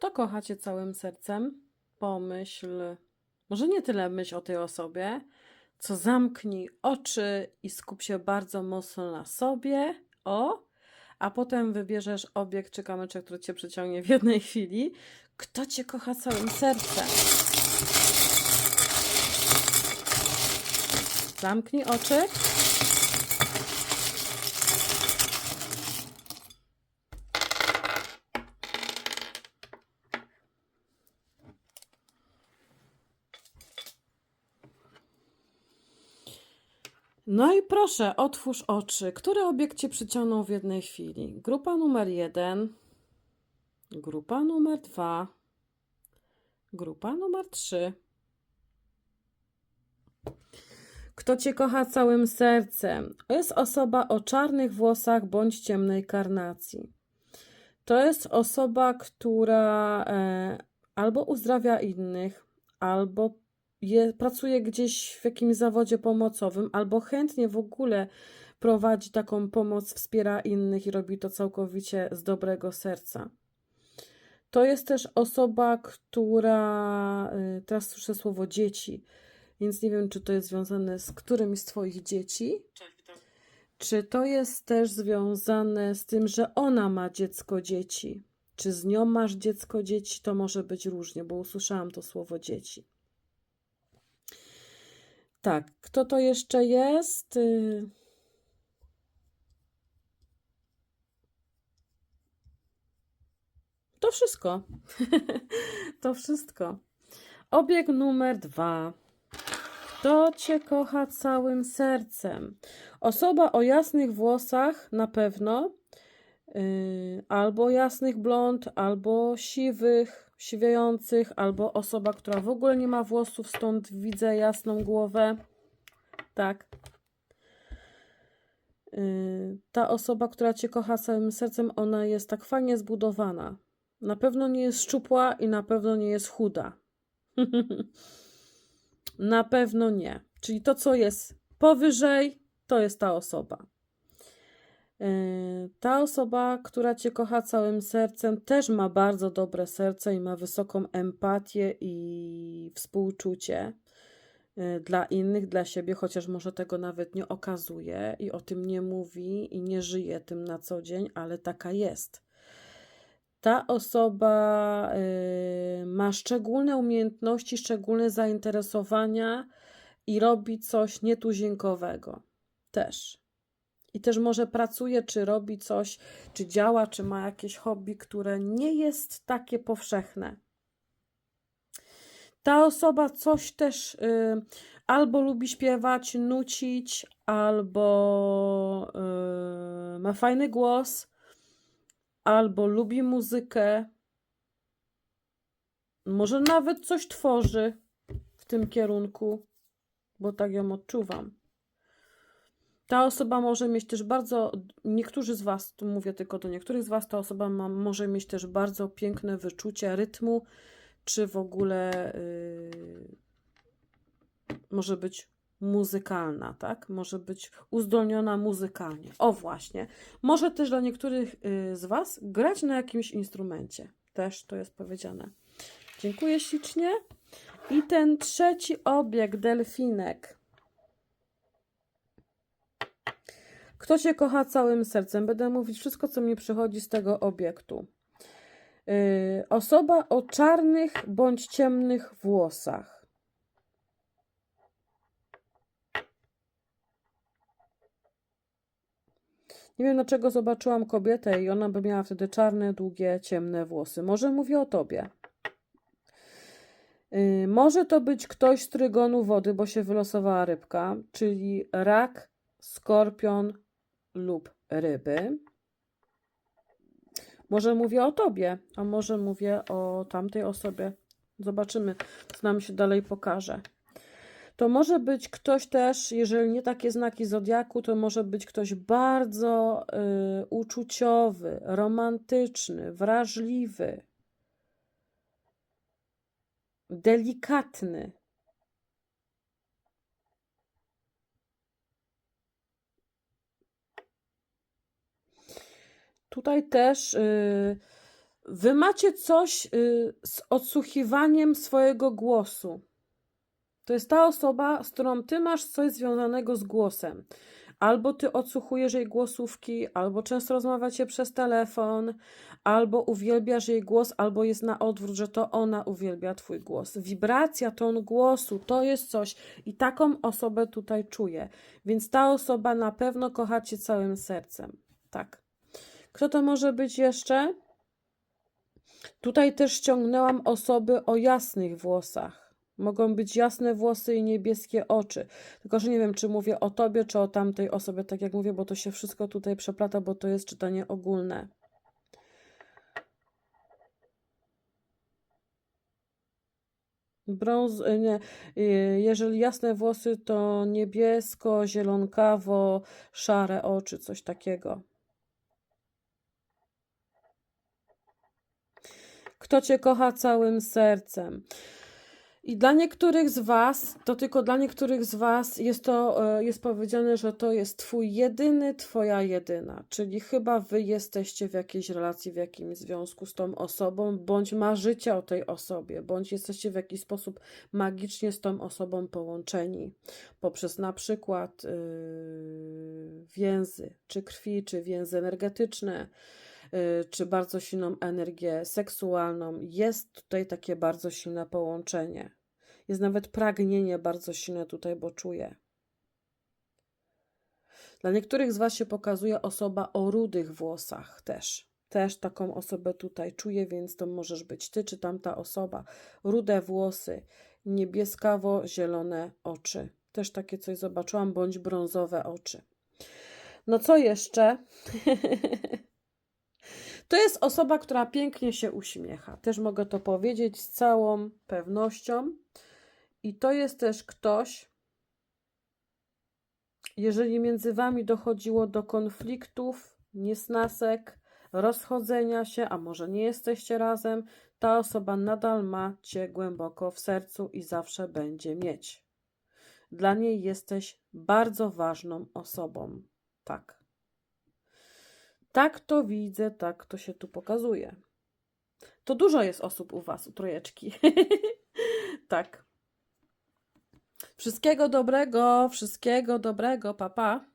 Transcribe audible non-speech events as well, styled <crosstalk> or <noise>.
Kto kocha cię całym sercem? Pomyśl, może nie tyle myśl o tej osobie, co zamknij oczy i skup się bardzo mocno na sobie. O, a potem wybierzesz obiekt czy kamyczek, który cię przyciągnie w jednej chwili. Kto cię kocha całym sercem? Zamknij oczy. No i proszę, otwórz oczy. Który obiekt cię przyciągnął w jednej chwili? Grupa numer jeden, grupa numer dwa, grupa numer trzy. Kto cię kocha całym sercem? To jest osoba o czarnych włosach bądź ciemnej karnacji. To jest osoba, która e, albo uzdrawia innych, albo je, pracuje gdzieś w jakimś zawodzie pomocowym, albo chętnie w ogóle prowadzi taką pomoc, wspiera innych i robi to całkowicie z dobrego serca. To jest też osoba, która. y, Teraz słyszę słowo dzieci, więc nie wiem, czy to jest związane z którymś z Twoich dzieci. Czy to jest też związane z tym, że ona ma dziecko dzieci? Czy z nią masz dziecko dzieci? To może być różnie, bo usłyszałam to słowo dzieci. Tak, kto to jeszcze jest? Y, To wszystko. <laughs> To wszystko. Obieg numer dwa. Kto cię kocha całym sercem? Osoba o jasnych włosach na pewno, yy, albo jasnych blond, albo siwych, siwiejących, albo osoba, która w ogóle nie ma włosów, stąd widzę jasną głowę. Tak. Yy, ta osoba, która cię kocha całym sercem, ona jest tak fajnie zbudowana. Na pewno nie jest szczupła i na pewno nie jest chuda. <laughs> Na pewno nie. Czyli to, co jest powyżej, to jest ta osoba. Yy, Ta osoba, która Cię kocha całym sercem, też ma bardzo dobre serce i ma wysoką empatię i współczucie yy, dla innych, dla siebie, chociaż może tego nawet nie okazuje i o tym nie mówi i nie żyje tym na co dzień, ale taka jest. Ta osoba y, ma szczególne umiejętności, szczególne zainteresowania i robi coś nietuzinkowego też. I też może pracuje, czy robi coś, czy działa, czy ma jakieś hobby, które nie jest takie powszechne. Ta osoba coś też y, albo lubi śpiewać, nucić, albo y, ma fajny głos albo lubi muzykę, może nawet coś tworzy w tym kierunku, bo tak ją odczuwam. Ta osoba może mieć też bardzo, niektórzy z Was, tu mówię tylko do niektórych z Was, ta osoba ma, może mieć też bardzo piękne wyczucie rytmu, czy w ogóle yy, może być muzykalna, tak? Może być uzdolniona muzykalnie. O właśnie. Może też dla niektórych y, z Was grać na jakimś instrumencie. Też to jest powiedziane. Dziękuję ślicznie. I ten trzeci obieg, delfinek. Kto Cię kocha całym sercem? Będę mówić wszystko, co mi przychodzi z tego obiektu. Yy, osoba o czarnych bądź ciemnych włosach. Nie wiem, dlaczego zobaczyłam kobietę i ona by miała wtedy czarne, długie, ciemne włosy. Może mówię o tobie. Yy, może to być ktoś z trygonu wody, bo się wylosowała rybka, czyli rak, skorpion lub ryby. Może mówię o tobie, a może mówię o tamtej osobie. Zobaczymy, co nam się dalej pokaże. To może być ktoś też, jeżeli nie takie znaki zodiaku, to może być ktoś bardzo y, uczuciowy, romantyczny, wrażliwy, delikatny. Tutaj też y, Wy macie coś y, z odsłuchiwaniem swojego głosu. To jest ta osoba, z którą ty masz coś związanego z głosem. Albo ty odsłuchujesz jej głosówki, albo często rozmawiacie przez telefon, albo uwielbiasz jej głos, albo jest na odwrót, że to ona uwielbia twój głos. Wibracja, ton głosu to jest coś i taką osobę tutaj czuję. Więc ta osoba na pewno kocha cię całym sercem. Tak. Kto to może być jeszcze? Tutaj też ściągnęłam osoby o jasnych włosach. Mogą być jasne włosy i niebieskie oczy. Tylko, że nie wiem, czy mówię o tobie, czy o tamtej osobie, tak jak mówię, bo to się wszystko tutaj przeplata, bo to jest czytanie ogólne. Brąz, y, nie, y, jeżeli jasne włosy, to niebiesko, zielonkawo, szare oczy, coś takiego. Kto cię kocha całym sercem. I dla niektórych z Was, to tylko dla niektórych z Was jest to, e, jest powiedziane, że to jest Twój jedyny, Twoja jedyna. Czyli chyba Wy jesteście w jakiejś relacji, w jakimś związku z tą osobą, bądź marzycie o tej osobie, bądź jesteście w jakiś sposób magicznie z tą osobą połączeni. Poprzez na przykład yy, więzy, czy krwi, czy więzy energetyczne czy bardzo silną energię seksualną. Jest tutaj takie bardzo silne połączenie. Jest nawet pragnienie bardzo silne tutaj, bo czuję. Dla niektórych z Was się pokazuje osoba o rudych włosach też. Też taką osobę tutaj czuję, więc to możesz być Ty czy tamta osoba. Rude włosy, niebieskawo-zielone oczy. Też takie coś zobaczyłam, bądź brązowe oczy. No co jeszcze? <laughs> To jest osoba, która pięknie się uśmiecha. Też mogę to powiedzieć z całą pewnością. I to jest też ktoś, jeżeli między wami dochodziło do konfliktów, niesnasek, rozchodzenia się, a może nie jesteście razem, ta osoba nadal ma cię głęboko w sercu i zawsze będzie mieć. Dla niej jesteś bardzo ważną osobą. Tak. Tak to widzę, tak to się tu pokazuje. To dużo jest osób u Was, u trojeczki. <laughs> tak. Wszystkiego dobrego, wszystkiego dobrego, papa. Pa.